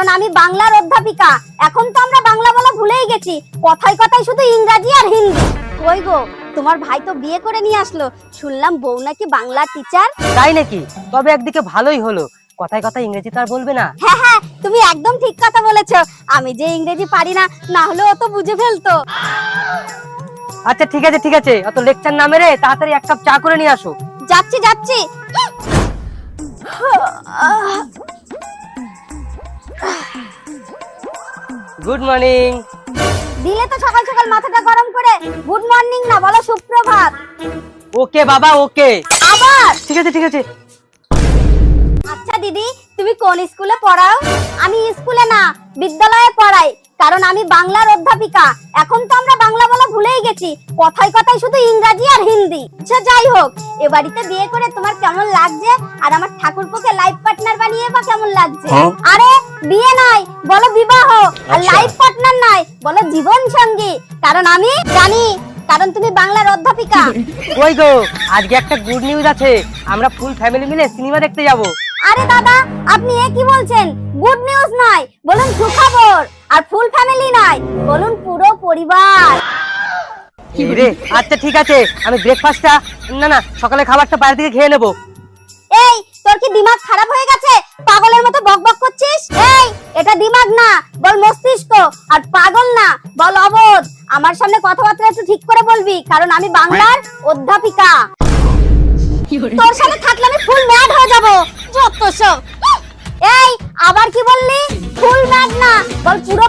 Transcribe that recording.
কারণ আমি বাংলার অধ্যাপিকা। এখন তো আমরা বাংলা বলা ভুলেই গেছি। কথায় কথায় শুধু ইংরাজি আর হিন্দি। ওই গো তোমার ভাই তো বিয়ে করে নিয়ে আসলো। শুনলাম বউ নাকি বাংলা টিচার তাই নাকি? তবে একদিকে ভালোই হলো। কথায় কথায় ইংরেজি তো আর বলবে না। হ্যাঁ হ্যাঁ তুমি একদম ঠিক কথা বলেছ। আমি যে ইংরেজি পারি না না হলে ও তো বুঝে ফেলতো। আচ্ছা ঠিক আছে ঠিক আছে। অত লেকচার না মেরে তাড়াতাড়ি এক কাপ চা করে নিয়ে আসো। যাচ্ছি যাচ্ছি। গুড মর্নিং দিলে তো সকাল সকাল মাথাটা গরম করে গুড মর্নিং না বলো সুপ্রভাত। ওকে বাবা ওকে আবার? ঠিক আছে ঠিক আছে। আচ্ছা দিদি তুমি কোন স্কুলে পড়াও? আমি স্কুলে না বিদ্যালয়ে পড়াই কারণ আমি বাংলার অধ্যাপিকা। এখন তো আমরা বাংলা বলা ভুলেই গেছি কথায় কথায় শুধু ইংরাজি আর হিন্দি। আচ্ছা যাই হোক এ বাড়িতে বিয়ে করে তোমার কেমন লাগছে? আর আমার ঠাকুরপোকে লাইফ পার্টনার বানিয়ে বা কেমন লাগছে? হ্যাঁ? আরে বিয়ে নাই বলো বিবাহ। আর। লাইফ পার্টনার নাই বলো জীবন সঙ্গী। কারণ আমি জানি কারণ তুমি বাংলার অধ্যাপিকা। ওই গো আজকে একটা গুড নিউজ আছে। আমরা ফুল ফ্যামিলি মিলে সিনেমা দেখতে যাব। আরে দাদা আপনি এ কি বলছেন? গুড নিউজ নয় বলুন সুখবর। আর ফুল ফ্যামিলি নয় বলুন পুরো পরিবার। রে? আচ্ছা ঠিক আছে আমি ব্রেকফাস্টটা না না সকালে খাবারটা বাইরে থেকে খেয়ে নেব। এই তোর কি দিমাগ খারাপ হয়ে দিমাগ না, বল মস্তিষ্ক, আর পাগল না, বল অবোধ। আমার সামনে কথাবার্তা একটু ঠিক করে বলবি, কারণ আমি বাংলার অধ্যাপিকা। তোর সাথে থাকলে আমি ফুল ম্যাড হয়ে যাব, যত সব। এই, আবার কি বললি? ফুল ম্যাড না, বল পুরো